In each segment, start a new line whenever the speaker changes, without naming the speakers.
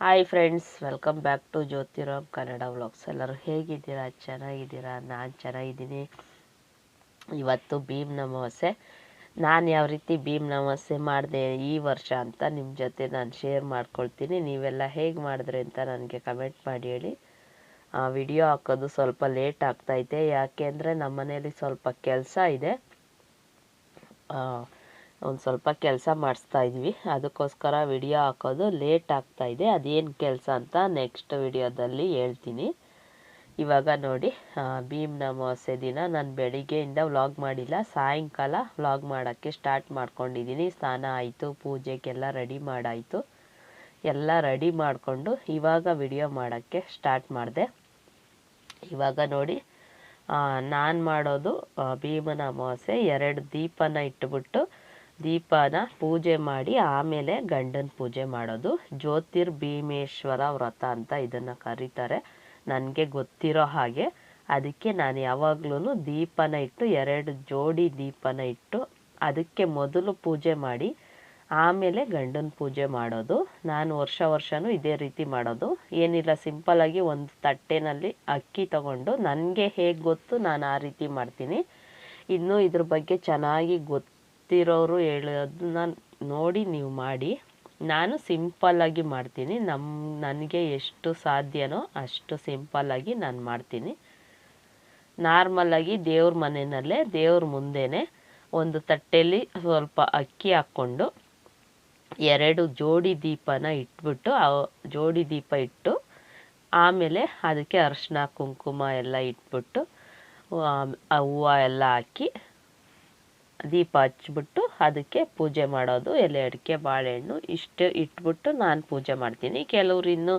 Hi friends welcome back to Jyothiram Kannada vlogs ಎಲ್ಲರೂ ಹೇಗಿದ್ದೀರಾ? ಚೆನ್ನಾಗಿದ್ದೀರಾ? ನಾನು ಚೆನ್ನಾಗಿದ್ದೀನಿ. ಇವತ್ತು ಭೀಮ್ ಅಮಾವಾಸ್ಯೆ ನಾನು ಯಾವ ರೀತಿ ಭೀಮ್ ಅಮಾವಾಸ್ಯೆ ಮಾಡಿದೆ ಈ ವರ್ಷ ಅಂತ ನಿಮ್ಮ ಜೊತೆ ನಾನು ಶೇರ್ ಮಾಡ್ಕೊಳ್ತೀನಿ. ನೀವೆಲ್ಲ ಹೇಗೆ ಮಾಡಿದ್ರಿ ಅಂತ ನನಗೆ ಕಮೆಂಟ್ ಮಾಡಿ ಹೇಳಿ. ವಿಡಿಯೋ ಹಾಕೋದು ಸ್ವಲ್ಪ ಲೇಟ್ ಆಗ್ತೈತೆ ಯಾಕೆ ಅಂದರೆ ನಮ್ಮ ಮನೇಲಿ ಸ್ವಲ್ಪ ಕೆಲಸ ಇದೆ. ಒಂದು ಸ್ವಲ್ಪ ಕೆಲಸ ಮಾಡಿಸ್ತಾ ಇದ್ವಿ. ಅದಕ್ಕೋಸ್ಕರ ವಿಡಿಯೋ ಹಾಕೋದು ಲೇಟ್ ಆಗ್ತಾ ಇದೆ. ಅದೇನು ಕೆಲಸ ಅಂತ ನೆಕ್ಸ್ಟ್ ವಿಡಿಯೋದಲ್ಲಿ ಹೇಳ್ತೀನಿ. ಇವಾಗ ನೋಡಿ ಭೀಮ್ನ ಅಮಾವಾಸ್ಯೆ ದಿನ ನಾನು ಬೆಳಿಗ್ಗೆಯಿಂದ ವ್ಲಾಗ್ ಮಾಡಿಲ್ಲ. ಸಾಯಂಕಾಲ ವ್ಲಾಗ್ ಮಾಡೋಕ್ಕೆ ಸ್ಟಾರ್ಟ್ ಮಾಡ್ಕೊಂಡಿದ್ದೀನಿ. ಸ್ನಾನ ಆಯಿತು, ಪೂಜೆಗೆಲ್ಲ ರೆಡಿ ಮಾಡಾಯಿತು. ಎಲ್ಲ ರೆಡಿ ಮಾಡಿಕೊಂಡು ಇವಾಗ ವಿಡಿಯೋ ಮಾಡೋಕ್ಕೆ ಸ್ಟಾರ್ಟ್ ಮಾಡಿದೆ. ಇವಾಗ ನೋಡಿ ನಾನು ಮಾಡೋದು ಭೀಮನ ಅಮಾವಾಸ್ಯೆ ಎರಡು ದೀಪನ ಇಟ್ಬಿಟ್ಟು ದೀಪನ ಪೂಜೆ ಮಾಡಿ ಆಮೇಲೆ ಗಂಡನ ಪೂಜೆ ಮಾಡೋದು. ಜ್ಯೋತಿರ್ ಭೀಮೇಶ್ವರ ವ್ರತ ಅಂತ ಇದನ್ನು ಕರೀತಾರೆ. ನನಗೆ ಗೊತ್ತಿರೋ ಹಾಗೆ ಅದಕ್ಕೆ ನಾನು ಯಾವಾಗ್ಲೂ ದೀಪನ ಇಟ್ಟು ಎರಡು ಜೋಡಿ ದೀಪನ ಇಟ್ಟು ಅದಕ್ಕೆ ಮೊದಲು ಪೂಜೆ ಮಾಡಿ ಆಮೇಲೆ ಗಂಡನ ಪೂಜೆ ಮಾಡೋದು. ನಾನು ವರ್ಷ ವರ್ಷವೂ ಇದೇ ರೀತಿ ಮಾಡೋದು. ಏನಿಲ್ಲ ಸಿಂಪಲ್ಲಾಗಿ ಒಂದು ತಟ್ಟೆನಲ್ಲಿ ಅಕ್ಕಿ ತಗೊಂಡು ನನಗೆ ಹೇಗೆ ಗೊತ್ತು ನಾನು ಆ ರೀತಿ ಮಾಡ್ತೀನಿ. ಇನ್ನು ಇದ್ರ ಬಗ್ಗೆ ಚೆನ್ನಾಗಿ ಗೊತ್ತಿರೋರು ಹೇಳೋದನ್ನ ನೋಡಿ ನೀವು ಮಾಡಿ. ನಾನು ಸಿಂಪಲ್ಲಾಗಿ ಮಾಡ್ತೀನಿ. ನಮ್ಮ ನನಗೆ ಎಷ್ಟು ಸಾಧ್ಯನೋ ಅಷ್ಟು ಸಿಂಪಲ್ಲಾಗಿ ನಾನು ಮಾಡ್ತೀನಿ. ನಾರ್ಮಲ್ಲಾಗಿ ದೇವ್ರ ಮನೆಯಲ್ಲೇ ದೇವ್ರ ಮುಂದೆನೇ ಒಂದು ತಟ್ಟೆಯಲ್ಲಿ ಸ್ವಲ್ಪ ಅಕ್ಕಿ ಹಾಕ್ಕೊಂಡು ಎರಡು ಜೋಡಿ ದೀಪನ ಇಟ್ಬಿಟ್ಟು, ಆ ಜೋಡಿ ದೀಪ ಇಟ್ಟು, ಆಮೇಲೆ ಅದಕ್ಕೆ ಅರಶಿನ, ಕುಂಕುಮ ಎಲ್ಲ ಇಟ್ಬಿಟ್ಟು ಹೂವು ಎಲ್ಲ ಹಾಕಿ ದೀಪ ಹಚ್ಬಿಟ್ಟು ಅದಕ್ಕೆ ಪೂಜೆ ಮಾಡೋದು, ಎಲೆ ಅಡಿಕೆ, ಬಾಳೆಹಣ್ಣು ಇಷ್ಟು ಇಟ್ಬಿಟ್ಟು ನಾನು ಪೂಜೆ ಮಾಡ್ತೀನಿ. ಕೆಲವ್ರು ಇನ್ನೂ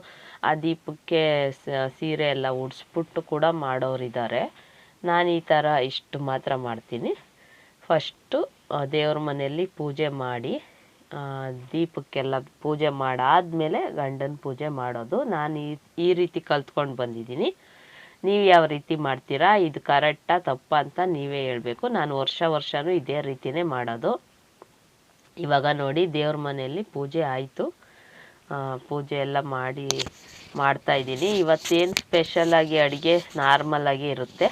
ಆ ದೀಪಕ್ಕೆ ಸೀರೆ ಎಲ್ಲ ಉಡಿಸ್ಬಿಟ್ಟು ಕೂಡ ಮಾಡೋರಿದ್ದಾರೆ. ನಾನು ಈ ಥರ ಇಷ್ಟು ಮಾತ್ರ ಮಾಡ್ತೀನಿ. ಫಸ್ಟು ದೇವ್ರ ಮನೆಯಲ್ಲಿ ಪೂಜೆ ಮಾಡಿ ದೀಪಕ್ಕೆಲ್ಲ ಪೂಜೆ ಮಾಡಾದಮೇಲೆ ಗಂಡನ ಪೂಜೆ ಮಾಡೋದು. ನಾನು ಈ ಈ ರೀತಿ ಕಲ್ತ್ಕೊಂಡು ಬಂದಿದ್ದೀನಿ. ನೀವು ಯಾವ ರೀತಿ ಮಾಡ್ತೀರಾ, ಇದು ಕರೆಕ್ಟಾ ತಪ್ಪ ಅಂತ ನೀವೇ ಹೇಳಬೇಕು. ನಾನು ವರ್ಷ ವರ್ಷವೂ ಇದೇ ರೀತಿಯೇ ಮಾಡೋದು. ಇವಾಗ ನೋಡಿ, ದೇವ್ರ ಮನೆಯಲ್ಲಿ ಪೂಜೆ ಆಯಿತು. ಪೂಜೆ ಎಲ್ಲ ಮಾಡಿ ಮಾಡ್ತಾಯಿದ್ದೀನಿ ಇವತ್ತೇನು ಸ್ಪೆಷಲಾಗಿ ಅಡುಗೆ ನಾರ್ಮಲಾಗಿ ಇರುತ್ತೆ.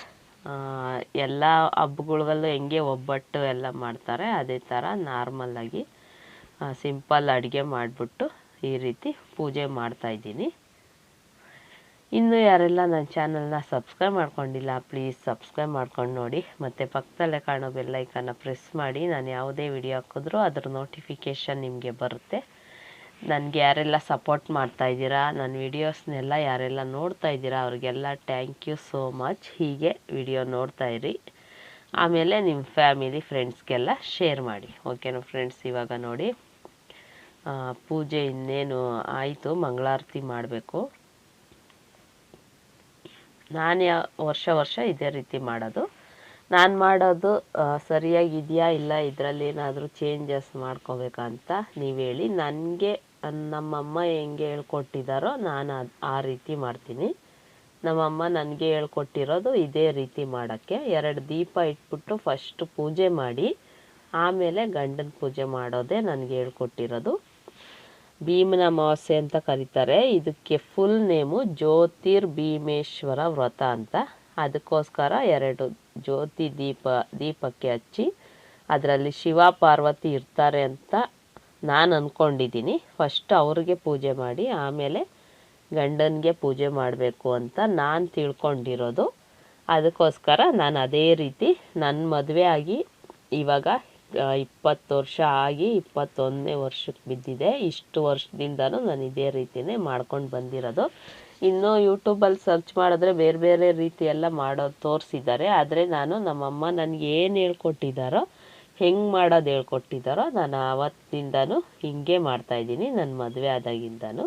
ಎಲ್ಲ ಹಬ್ಬಗಳಿಗಲ್ಲೂ ಹೆಂಗೆ ಒಬ್ಬಟ್ಟು ಎಲ್ಲ ಮಾಡ್ತಾರೆ, ಅದೇ ಥರ ನಾರ್ಮಲಾಗಿ ಸಿಂಪಲ್ ಅಡುಗೆ ಮಾಡಿಬಿಟ್ಟು ಈ ರೀತಿ ಪೂಜೆ ಮಾಡ್ತಾಯಿದ್ದೀನಿ ಇನ್ನು ಯಾರೆಲ್ಲ ನನ್ನ ಚಾನಲ್ನ ಸಬ್ಸ್ಕ್ರೈಬ್ ಮಾಡ್ಕೊಂಡಿಲ್ಲ, ಪ್ಲೀಸ್ ಸಬ್ಸ್ಕ್ರೈಬ್ ಮಾಡ್ಕೊಂಡು ನೋಡಿ. ಮತ್ತು ಪಕ್ಕದಲ್ಲೇ ಕಾಣೋ ಬೆಲ್ಲೈಕನ್ನ ಪ್ರೆಸ್ ಮಾಡಿ. ನಾನು ಯಾವುದೇ ವಿಡಿಯೋ ಹಾಕಿದ್ರೂ ಅದ್ರ ನೋಟಿಫಿಕೇಷನ್ ನಿಮಗೆ ಬರುತ್ತೆ. ನನಗೆ ಯಾರೆಲ್ಲ ಸಪೋರ್ಟ್ ಮಾಡ್ತಾ ಇದ್ದೀರಾ, ನನ್ನ ವಿಡಿಯೋಸ್ನೆಲ್ಲ ಯಾರೆಲ್ಲ ನೋಡ್ತಾ ಇದ್ದೀರಾ, ಅವ್ರಿಗೆಲ್ಲ ಥ್ಯಾಂಕ್ ಯು ಸೋ ಮಚ್ ಹೀಗೆ ವಿಡಿಯೋ ನೋಡ್ತಾ ಇರಿ. ಆಮೇಲೆ ನಿಮ್ಮ ಫ್ಯಾಮಿಲಿ ಫ್ರೆಂಡ್ಸ್ಗೆಲ್ಲ ಶೇರ್ ಮಾಡಿ. ಓಕೆನಾ ಫ್ರೆಂಡ್ಸ್ ಇವಾಗ ನೋಡಿ. ಪೂಜೆ ಇನ್ನೇನು ಆಯಿತು, ಮಂಗಳಾರತಿ ಮಾಡಬೇಕು. ನಾನು ವರ್ಷ ವರ್ಷ ಇದೇ ರೀತಿ ಮಾಡೋದು. ನಾನು ಮಾಡೋದು ಸರಿಯಾಗಿದೆಯಾ ಇಲ್ಲ, ಇದರಲ್ಲಿ ಏನಾದರೂ ಚೇಂಜಸ್ ಮಾಡ್ಕೋಬೇಕಂತ ನೀವು ಹೇಳಿ. ನನಗೆ, ನಮ್ಮಮ್ಮ ಹೆಂಗೆ ಹೇಳ್ಕೊಟ್ಟಿದ್ದಾರೋ ನಾನು ಅದು, ಆ ರೀತಿ ಮಾಡ್ತೀನಿ. ನಮ್ಮಮ್ಮ ನನಗೆ ಹೇಳ್ಕೊಟ್ಟಿರೋದು ಇದೇ ರೀತಿ ಮಾಡೋಕ್ಕೆ. ಎರಡು ದೀಪ ಇಟ್ಬಿಟ್ಟು ಫಸ್ಟ್ ಪೂಜೆ ಮಾಡಿ, ಆಮೇಲೆ ಗಂಡನ ಪೂಜೆ ಮಾಡೋದೇ ನನಗೆ ಹೇಳ್ಕೊಟ್ಟಿರೋದು. ಭೀಮನ ಅಮಾವಾಸ್ಯೆ ಅಂತ ಕರೀತಾರೆ. ಇದಕ್ಕೆ ಫುಲ್ ನೇಮು ಜ್ಯೋತಿರ್ ಭೀಮೇಶ್ವರ ವ್ರತ ಅಂತ. ಅದಕ್ಕೋಸ್ಕರ ಎರಡು ಜ್ಯೋತಿ ದೀಪ, ದೀಪಕ್ಕೆ ಹಚ್ಚಿ ಅದರಲ್ಲಿ ಶಿವ, ಪಾರ್ವತಿ ಇರ್ತಾರೆ ಅಂತ ನಾನು ಅಂದ್ಕೊಂಡಿದ್ದೀನಿ ಫಸ್ಟ್ ಅವ್ರಿಗೆ ಪೂಜೆ ಮಾಡಿ, ಆಮೇಲೆ ಗಂಡನಿಗೆ ಪೂಜೆ ಮಾಡಬೇಕು ಅಂತ ನಾನು ತಿಳ್ಕೊಂಡಿರೋದು. ಅದಕ್ಕೋಸ್ಕರ ನಾನು ಅದೇ ರೀತಿ ನನ್ನ ಮದುವೆ ಆಗಿ ಇವಾಗ ಇಪ್ಪತ್ತು ವರ್ಷ ಆಗಿ ಇಪ್ಪತ್ತೊಂದನೇ ವರ್ಷಕ್ಕೆ ಬಿದ್ದಿದೆ. ಇಷ್ಟು ವರ್ಷದಿಂದನೂ ನಾನು ಇದೇ ರೀತಿಯೇ ಮಾಡ್ಕೊಂಡು ಬಂದಿರೋದು. ಇನ್ನು ಯೂಟ್ಯೂಬಲ್ಲಿ ಸರ್ಚ್ ಮಾಡಿದ್ರೆ ಬೇರೆ ಬೇರೆ ರೀತಿಯೆಲ್ಲ ಮಾಡೋ ತೋರಿಸಿದ್ದಾರೆ. ಆದರೆ ನಾನು ನಮ್ಮಮ್ಮ ನನಗೆ ಏನು ಹೇಳ್ಕೊಟ್ಟಿದ್ದಾರೋ ಹೆಂಗೆ ಮಾಡೋದು ಹೇಳ್ಕೊಟ್ಟಿದ್ದಾರೋ ನಾನು ಆವತ್ತಿಂದನೂ ಹಿಂಗೆ ಮಾಡ್ತಾಯಿದ್ದೀನಿ ನನ್ನ ಮದುವೆ ಆದಾಗಿಂದನೂ.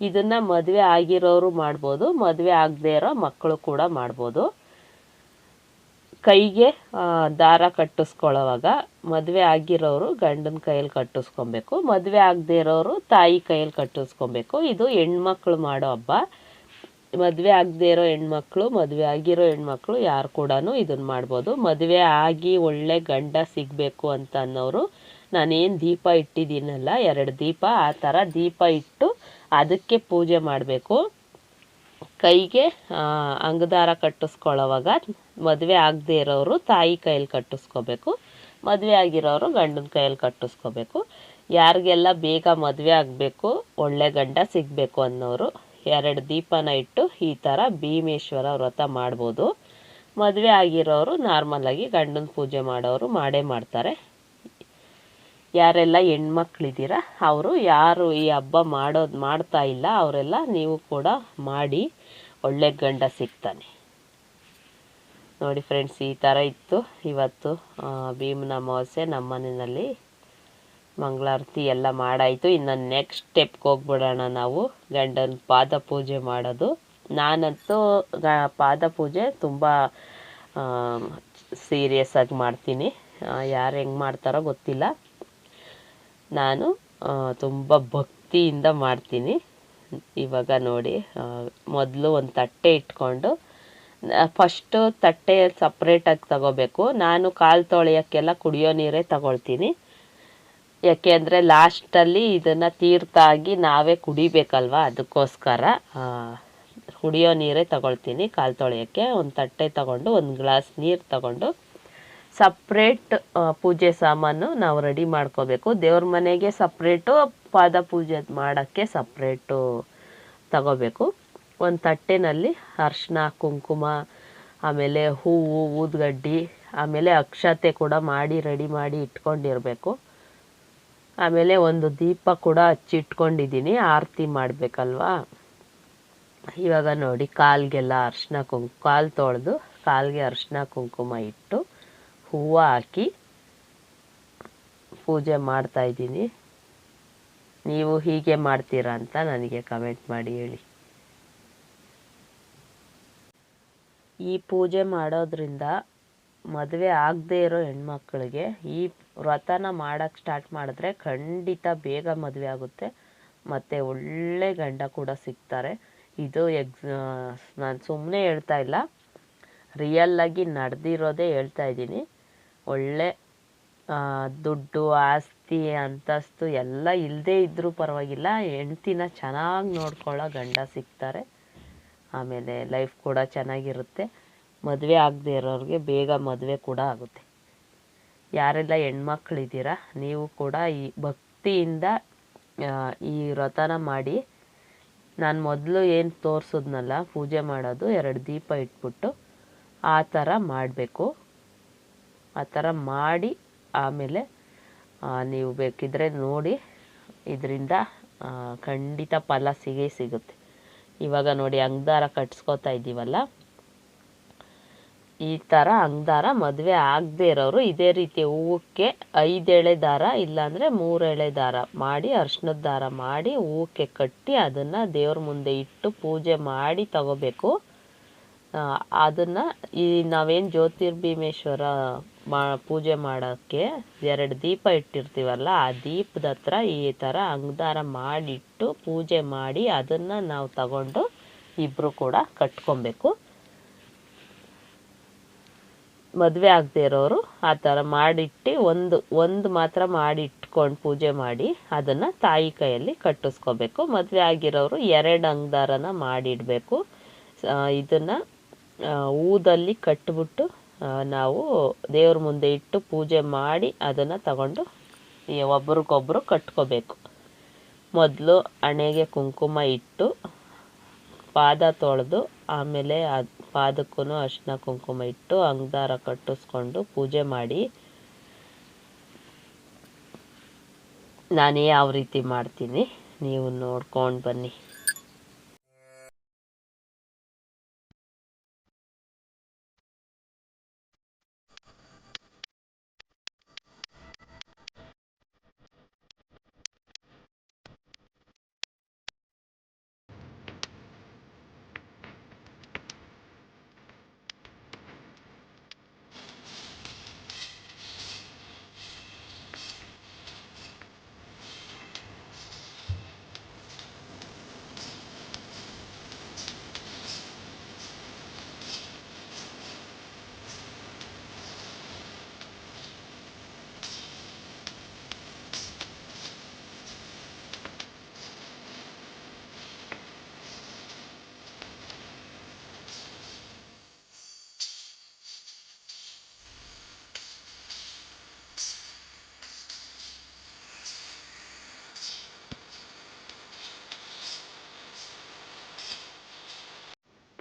ಇದನ್ನು ಮದುವೆ ಆಗಿರೋರು ಮಾಡ್ಬೋದು, ಮದುವೆ ಆಗದೇ ಇರೋ ಮಕ್ಕಳು ಕೂಡ ಮಾಡ್ಬೋದು. ಕೈಗೆ ದಾರ ಕಟ್ಟಿಸ್ಕೊಳ್ಳೋವಾಗ ಮದುವೆ ಆಗಿರೋರು ಗಂಡನ ಕೈಯಲ್ಲಿ ಕಟ್ಟಿಸ್ಕೊಬೇಕು, ಮದುವೆ ಆಗದೇ ಇರೋರು ತಾಯಿ ಕೈಯಲ್ಲಿ ಕಟ್ಟಿಸ್ಕೊಬೇಕು. ಇದು ಹೆಣ್ಮಕ್ಳು ಮಾಡೋ ಹಬ್ಬ. ಮದುವೆ ಆಗದೇ ಇರೋ ಹೆಣ್ಮಕ್ಳು, ಮದುವೆ ಆಗಿರೋ ಹೆಣ್ಮಕ್ಳು ಯಾರು ಕೂಡ ಇದನ್ನು ಮಾಡ್ಬೋದು. ಮದುವೆ ಆಗಿ ಒಳ್ಳೆ ಗಂಡ ಸಿಗಬೇಕು ಅಂತ ಅನ್ನೋರು, ನಾನೇನು ದೀಪ ಇಟ್ಟಿದ್ದೀನಲ್ಲ, ಎರಡು ದೀಪ, ಆ ಥರ ದೀಪ ಇಟ್ಟು ಅದಕ್ಕೆ ಪೂಜೆ ಮಾಡಬೇಕು. ಕೈಗೆ ಅಂಗದಾರ ಕಟ್ಟಿಸ್ಕೊಳ್ಳೋವಾಗ ಮದುವೆ ಆಗದೆ ಇರೋರು ತಾಯಿ ಕೈಯಲ್ಲಿ ಕಟ್ಟಿಸ್ಕೋಬೇಕು. ಮದುವೆ ಆಗಿರೋರು ಗಂಡನ ಕೈಯಲ್ಲಿ ಕಟ್ಟಿಸ್ಕೋಬೇಕು. ಯಾರಿಗೆಲ್ಲ ಬೇಗ ಮದುವೆ ಆಗಬೇಕು, ಒಳ್ಳೆ ಗಂಡ ಸಿಗಬೇಕು ಅನ್ನೋರು ಎರಡು ದೀಪನ ಇಟ್ಟು ಈ ಥರ ಭೀಮೇಶ್ವರ ವ್ರತ ಮಾಡ್ಬೋದು. ಮದುವೆ ಆಗಿರೋರು ನಾರ್ಮಲಾಗಿ ಗಂಡನ ಪೂಜೆ ಮಾಡೋರು ಮಾಡೇ ಮಾಡ್ತಾರೆ. ಯಾರೆಲ್ಲ ಹೆಣ್ಮಕ್ಳಿದ್ದೀರ, ಅವರು ಯಾರು ಈ ಹಬ್ಬ ಮಾಡೋದು ಮಾಡ್ತಾ ಇಲ್ಲ, ಅವರೆಲ್ಲ ನೀವು ಕೂಡ ಮಾಡಿ, ಒಳ್ಳೆ ಗಂಡ ಸಿಗ್ತಾನೆ. ನೋಡಿ ಫ್ರೆಂಡ್ಸ್ ಈ ಥರ ಇತ್ತು. ಇವತ್ತು ಭೀಮನ ಅಮಾವಾಸ್ಯೆ ನಮ್ಮ ಮನೆಯಲ್ಲಿ ಮಂಗಳಾರತಿ ಎಲ್ಲ ಮಾಡಾಯಿತು. ಇನ್ನು ನೆಕ್ಸ್ಟ್ ಸ್ಟೆಪ್ಗೆ ಹೋಗ್ಬಿಡೋಣ ನಾವು. ಗಂಡನ ಪಾದ ಪೂಜೆ ಮಾಡೋದು. ನಾನಂತೂ ಪಾದ ಪೂಜೆ ತುಂಬ ಸೀರಿಯಸ್ ಆಗಿ ಮಾಡ್ತೀನಿ. ಯಾರು ಹೆಂಗೆ ಮಾಡ್ತಾರೋ ಗೊತ್ತಿಲ್ಲ. ನಾನು ತುಂಬ ಭಕ್ತಿಯಿಂದ ಮಾಡ್ತೀನಿ. ಇವಾಗ ನೋಡಿ ಮೊದಲು ಒಂದು ತಟ್ಟೆ ಇಟ್ಕೊಂಡು ಫಸ್ಟು ತಟ್ಟೆ ಸಪ್ರೇಟಾಗಿ ತಗೋಬೇಕು. ನಾನು ಕಾಲು ತೊಳೆಯೋಕ್ಕೆಲ್ಲ ಕುಡಿಯೋ ನೀರೇ ತಗೊಳ್ತೀನಿ. ಯಾಕೆ ಅಂದರೆ ಲಾಸ್ಟಲ್ಲಿ ಇದನ್ನು ತೀರ್ಥಾಗಿ ನಾವೇ ಕುಡಿಬೇಕಲ್ವ ಅದಕ್ಕೋಸ್ಕರ ಕುಡಿಯೋ ನೀರೇ ತಗೊಳ್ತೀನಿ ಕಾಲು ತೊಳೆಯೋಕ್ಕೆ. ಒಂದು ತಟ್ಟೆ ತಗೊಂಡು, ಒಂದು ಗ್ಲಾಸ್ ನೀರು ತಗೊಂಡು ಸಪ್ರೇಟ್ ಪೂಜೆ ಸಾಮಾನು ನಾವು ರೆಡಿ ಮಾಡ್ಕೋಬೇಕು. ದೇವ್ರ ಮನೆಗೆ ಸಪ್ರೇಟು ಪಾದ ಪೂಜೆ ಮಾಡೋಕ್ಕೆ ಸಪ್ರೇಟು ತಗೋಬೇಕು. ಒಂದು ತಟ್ಟೆನಲ್ಲಿ ಅರ್ಶಿನ ಕುಂಕುಮ, ಆಮೇಲೆ ಹೂವು, ಊದ್ಗಡ್ಡಿ, ಆಮೇಲೆ ಅಕ್ಷತೆ ಕೂಡ ಮಾಡಿ ರೆಡಿ ಮಾಡಿ ಇಟ್ಕೊಂಡಿರಬೇಕು. ಆಮೇಲೆ ಒಂದು ದೀಪ ಕೂಡ ಹಚ್ಚಿಟ್ಕೊಂಡಿದ್ದೀನಿ, ಆರತಿ ಮಾಡಬೇಕಲ್ವಾ? ಇವಾಗ ನೋಡಿ, ಕಾಲ್ಗೆಲ್ಲ ಅರ್ಶಿನ ಕುಂಕು ಕಾಲು ತೊಳೆದು ಕಾಲಿಗೆ ಅರ್ಶಿನ ಕುಂಕುಮ ಇಟ್ಟು ಹೂವು ಹಾಕಿ ಪೂಜೆ ಮಾಡ್ತಾ ಇದ್ದೀನಿ. ನೀವು ಹೀಗೆ ಮಾಡ್ತೀರಾ ಅಂತ ನನಗೆ ಕಮೆಂಟ್ ಮಾಡಿ ಹೇಳಿ. ಈ ಪೂಜೆ ಮಾಡೋದ್ರಿಂದ ಮದುವೆ ಆಗದೆ ಇರೋ ಹೆಣ್ಮಕ್ಳಿಗೆ ಈ ವ್ರತನ ಮಾಡೋಕ್ಕೆ ಸ್ಟಾರ್ಟ್ ಮಾಡಿದ್ರೆ ಖಂಡಿತ ಬೇಗ ಮದುವೆ ಆಗುತ್ತೆ. ಮತ್ತು ಒಳ್ಳೆ ಗಂಡ ಕೂಡ ಸಿಗ್ತಾರೆ. ಇದು ಎಕ್ಸ್ ನಾನು ಸುಮ್ಮನೆ ಹೇಳ್ತಾ ಇಲ್ಲ. ರಿಯಲ್ಲಾಗಿ ನಡೆದಿರೋದೇ ಹೇಳ್ತಾ ಇದ್ದೀನಿ. ಒಳ್ಳೆ ದುಡ್ಡು, ಆಸ್ತಿ, ಅಂತಸ್ತು ಎಲ್ಲ ಇಲ್ಲದೇ ಇದ್ದರೂ ಪರವಾಗಿಲ್ಲ. ಹೆಂಡ್ತಿನ ಚೆನ್ನಾಗಿ ನೋಡ್ಕೊಳ್ಳೋ ಗಂಡ ಸಿಗ್ತಾರೆ. ಆಮೇಲೆ ಲೈಫ್ ಕೂಡ ಚೆನ್ನಾಗಿರುತ್ತೆ. ಮದುವೆ ಆಗದೇ ಇರೋರಿಗೆ ಬೇಗ ಮದುವೆ ಕೂಡ ಆಗುತ್ತೆ. ಯಾರೆಲ್ಲ ಹೆಣ್ಮಕ್ಳಿದ್ದೀರಾ, ನೀವು ಕೂಡ ಈ ಭಕ್ತಿಯಿಂದ ಈ ವ್ರತನ ಮಾಡಿ, ನಾನು ಮೊದಲು ಏನು ತೋರಿಸಿದ್ನಲ್ಲ, ಪೂಜೆ ಮಾಡೋದು, ಎರಡು ದೀಪ ಇಟ್ಬಿಟ್ಟು ಆ ಥರ ಮಾಡಬೇಕು. ಆ ಥರ ಮಾಡಿ ಆಮೇಲೆ ನೀವು ಬೇಕಿದ್ರೆ ನೋಡಿ, ಇದರಿಂದ ಖಂಡಿತ ಫಲ ಸಿಗೇ ಸಿಗುತ್ತೆ. ಇವಾಗ ನೋಡಿ, ಅಂಗದಾರ ಕಟ್ಸ್ಕೊತಾ ಇದ್ದೀವಲ್ಲ? ಈ ಥರ ಅಂಗದಾರ ಮದುವೆ ಆಗದೆ ಇರೋರು ಇದೇ ರೀತಿ ಹೂವಕ್ಕೆ ಐದು ಎಳೆ ದಾರ, ಇಲ್ಲಾಂದರೆ ಮೂರು ಎಳೆ ದಾರ ಮಾಡಿ, ಅರ್ಶಿನದ ದಾರ ಮಾಡಿ, ಹೂವಕ್ಕೆ ಕಟ್ಟಿ ಅದನ್ನು ದೇವ್ರ ಮುಂದೆ ಇಟ್ಟು ಪೂಜೆ ಮಾಡಿ ತಗೋಬೇಕು. ಅದನ್ನು ಅದನ್ನ ಈ ನಾವೇನು ಜ್ಯೋತಿರ್ಭೀಮೇಶ್ವರ ಮಾ, ಪೂಜೆ ಮಾಡೋಕ್ಕೆ ಎರಡು ದೀಪ ಇಟ್ಟಿರ್ತೀವಲ್ಲ, ಆ ದೀಪದ ಹತ್ರ ಈ ಥರ ಅಂಗದಾರ ಮಾಡಿಟ್ಟು ಪೂಜೆ ಮಾಡಿ ಅದನ್ನು ನಾವು ತಗೊಂಡು ಇಬ್ಬರು ಕೂಡ ಕಟ್ಕೊಬೇಕು. ಮದುವೆ ಆಗದೆ ಇರೋರು ಆ ಥರ ಮಾಡಿಟ್ಟು ಒಂದು ಒಂದು ಮಾತ್ರ ಮಾಡಿ ಇಟ್ಕೊಂಡು ಪೂಜೆ ಮಾಡಿ ಅದನ್ನು ತಾಯಿ ಕೈಯಲ್ಲಿ ಕಟ್ಟಿಸ್ಕೋಬೇಕು. ಮದುವೆ ಆಗಿರೋರು ಎರಡು ಅಂಗದಾರನ ಮಾಡಿಡಬೇಕು. ಇದನ್ನು ಊದಲ್ಲಿ ಕಟ್ಬಿಟ್ಟು ನಾವು ದೇವ್ರ ಮುಂದೆ ಇಟ್ಟು ಪೂಜೆ ಮಾಡಿ ಅದನ್ನು ತಗೊಂಡು ಒಬ್ರಿಗೊಬ್ರು ಕಟ್ಕೋಬೇಕು. ಮೊದಲು ಹಣೆಗೆ ಕುಂಕುಮ ಇಟ್ಟು ಪಾದ ತೊಳೆದು ಆಮೇಲೆ ಅದು ಪಾದಕ್ಕೂ ಅರಿಶಿನ ಕುಂಕುಮ ಇಟ್ಟು ಅಂಗದಾರ ಕಟ್ಟಿಸ್ಕೊಂಡು ಪೂಜೆ ಮಾಡಿ ನಾನೇ ಯಾವ ರೀತಿ ಮಾಡ್ತೀನಿ, ನೀವು ನೋಡ್ಕೊಂಡು ಬನ್ನಿ.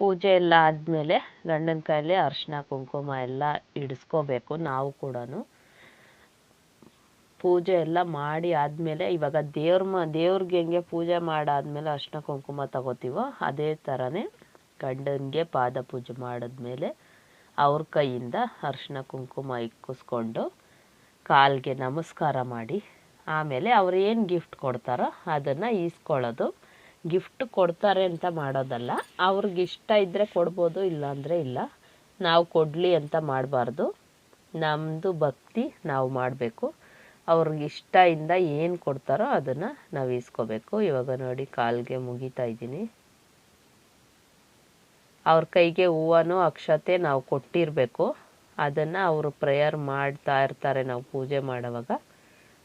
ಪೂಜೆ ಎಲ್ಲ ಆದಮೇಲೆ ಗಂಡನ ಕೈಯಲ್ಲಿ ಅರಿಶಿನ ಕುಂಕುಮ ಎಲ್ಲ ಇಡಿಸ್ಕೋಬೇಕು ನಾವು ಕೂಡ ಪೂಜೆ ಎಲ್ಲ ಮಾಡಿ ಆದಮೇಲೆ ಇವಾಗ ದೇವ್ರ ಮ, ದೇವ್ರಿಗೆ ಹೆಂಗೆ ಪೂಜೆ ಮಾಡಾದ್ಮೇಲೆ ಅರಿಶಿನ ಕುಂಕುಮ ತಗೋತೀವೋ ಅದೇ ಥರನೇ ಗಂಡನಿಗೆ ಪಾದ ಪೂಜೆ ಮಾಡಿದ್ಮೇಲೆ ಅವ್ರ ಕೈಯಿಂದ ಅರಿಶಿನ ಕುಂಕುಮ ಇಕ್ಕಿಸ್ಕೊಂಡು ಕಾಲಿಗೆ ನಮಸ್ಕಾರ ಮಾಡಿ ಆಮೇಲೆ ಅವ್ರು ಏನು ಗಿಫ್ಟ್ ಕೊಡ್ತಾರೋ ಅದನ್ನು ಈಸ್ಕೊಳ್ಳೋದು. ಗಿಫ್ಟ್ ಕೊಡ್ತಾರೆ ಅಂತ ಮಾಡೋದಲ್ಲ, ಅವ್ರಿಗೆ ಇಷ್ಟ ಇದ್ದರೆ ಕೊಡ್ಬೋದು, ಇಲ್ಲಾಂದರೆ ಇಲ್ಲ. ನಾವು ಕೊಡಲಿ ಅಂತ ಮಾಡಬಾರ್ದು. ನಮ್ಮದು ಭಕ್ತಿ ನಾವು ಮಾಡಬೇಕು. ಅವ್ರಿಗೆ ಇಂದ ಏನು ಕೊಡ್ತಾರೋ ಅದನ್ನು ನಾವು ಇಸ್ಕೋಬೇಕು ಇವಾಗ ನೋಡಿ, ಕಾಲಿಗೆ ಮುಗಿತಾ ಇದ್ದೀನಿ. ಅವ್ರ ಕೈಗೆ ಹೂವನೂ ಅಕ್ಷತೆ ನಾವು ಕೊಟ್ಟಿರಬೇಕು. ಅದನ್ನು ಅವರು ಪ್ರೇಯರ್ ಮಾಡ್ತಾ ಇರ್ತಾರೆ ನಾವು ಪೂಜೆ ಮಾಡೋವಾಗ.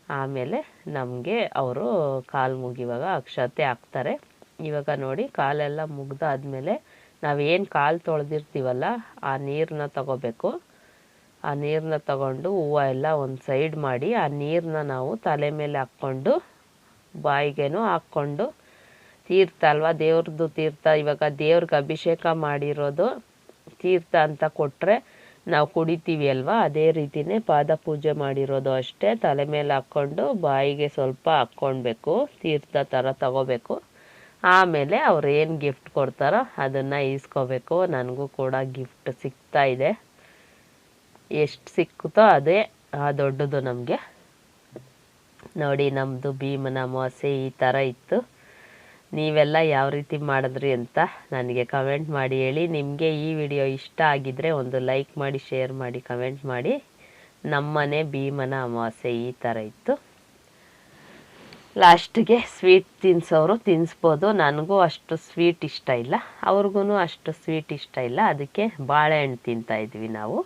ಆಮೇಲೆ ನಮಗೆ ಅವರು ಕಾಲು ಮುಗಿವಾಗ ಅಕ್ಷತೆ ಹಾಕ್ತಾರೆ. ಇವಾಗ ನೋಡಿ ಕಾಲೆಲ್ಲ ಮುಗ್ದಾದ್ಮೇಲೆ ನಾವೇನು ಕಾಲು ತೊಳೆದಿರ್ತೀವಲ್ಲ ಆ ನೀರನ್ನ ತಗೋಬೇಕು. ಆ ನೀರನ್ನ ತಗೊಂಡು ಹೂವು ಎಲ್ಲ ಒಂದು ಸೈಡ್ ಮಾಡಿ ಆ ನೀರನ್ನ ನಾವು ತಲೆ ಮೇಲೆ ಹಾಕ್ಕೊಂಡು ಬಾಯಿಗೆನೂ ಹಾಕ್ಕೊಂಡು ತೀರ್ಥ ಅಲ್ವಾ ದೇವ್ರದ್ದು ತೀರ್ಥ ಇವಾಗ ದೇವ್ರಿಗೆ ಅಭಿಷೇಕ ಮಾಡಿರೋದು ತೀರ್ಥ ಅಂತ ಕೊಟ್ಟರೆ ನಾವು ಕುಡಿತೀವಿ ಅಲ್ವಾ? ಅದೇ ರೀತಿನೇ ಪಾದ ಪೂಜೆ ಮಾಡಿರೋದು ಅಷ್ಟೇ. ತಲೆ ಮೇಲೆ ಹಾಕ್ಕೊಂಡು ಬಾಯಿಗೆ ಸ್ವಲ್ಪ ಹಾಕ್ಕೊಳ್ಬೇಕು. ತೀರ್ಥ ಥರ ತಗೋಬೇಕು. ಆಮೇಲೆ ಅವ್ರು ಏನು ಗಿಫ್ಟ್ ಕೊಡ್ತಾರೋ ಅದನ್ನು ಈಸ್ಕೋಬೇಕು. ನನಗೂ ಕೂಡ ಗಿಫ್ಟ್ ಸಿಗ್ತಾ ಇದೆ. ಎಷ್ಟು ಸಿಕ್ಕುತ್ತೋ ಅದೇ, ಆ ದೊಡ್ಡದು ನಮಗೆ. ನೋಡಿ ನಮ್ಮದು ಭೀಮನ ಅಮಾವಾಸ್ಯೆ ಈ ಥರ ಇತ್ತು. ನೀವೆಲ್ಲ ಯಾವ ರೀತಿ ಮಾಡಿದ್ರಿ ಅಂತ ನನಗೆ ಕಮೆಂಟ್ ಮಾಡಿ ಹೇಳಿ. ನಿಮಗೆ ಈ ವಿಡಿಯೋ ಇಷ್ಟ ಆಗಿದ್ದರೆ ಒಂದು ಲೈಕ್ ಮಾಡಿ ಶೇರ್ ಮಾಡಿ ಕಮೆಂಟ್ ಮಾಡಿ. ನಮ್ಮನೆ ಭೀಮನ ಅಮಾವಾಸ್ಯೆ ಈ ಥರ ಇತ್ತು. ಲಾಸ್ಟಿಗೆ ಸ್ವೀಟ್ ತಿನ್ನಿಸೋರು ತಿನ್ನಿಸ್ಬೋದು ನನಗೂ ಅಷ್ಟು ಸ್ವೀಟ್ ಇಷ್ಟ ಇಲ್ಲ. ಅವ್ರಿಗೂ ಅಷ್ಟು ಸ್ವೀಟ್ ಇಷ್ಟ ಇಲ್ಲ. ಅದಕ್ಕೆ ಬಾಳೆಹಣ್ಣು ತಿಂತಾಯಿದ್ವಿ ನಾವು.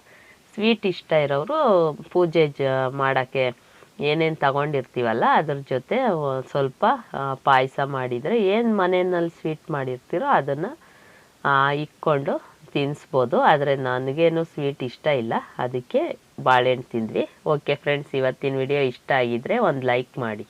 ಸ್ವೀಟ್ ಇಷ್ಟ ಇರೋರು ಪೂಜೆ ಜ ಮಾಡೋಕ್ಕೆ ಏನೇನು ತಗೊಂಡಿರ್ತೀವಲ್ಲ ಅದ್ರ ಜೊತೆ ಸ್ವಲ್ಪ ಪಾಯಸ ಮಾಡಿದರೆ ಏನು ಮನೆಯಲ್ಲಿ ಸ್ವೀಟ್ ಮಾಡಿರ್ತೀರೋ ಅದನ್ನು ಇಕ್ಕೊಂಡು ತಿನ್ನಿಸ್ಬೋದು ಆದರೆ ನನಗೇನು ಸ್ವೀಟ್ ಇಷ್ಟ ಇಲ್ಲ. ಅದಕ್ಕೆ ಬಾಳೆಹಣ್ಣು ತಿಂದ್ವಿ. ಓಕೆ ಫ್ರೆಂಡ್ಸ್ ಇವತ್ತಿನ ವಿಡಿಯೋ ಇಷ್ಟ ಆಗಿದ್ದರೆ ಒಂದು ಲೈಕ್ ಮಾಡಿ.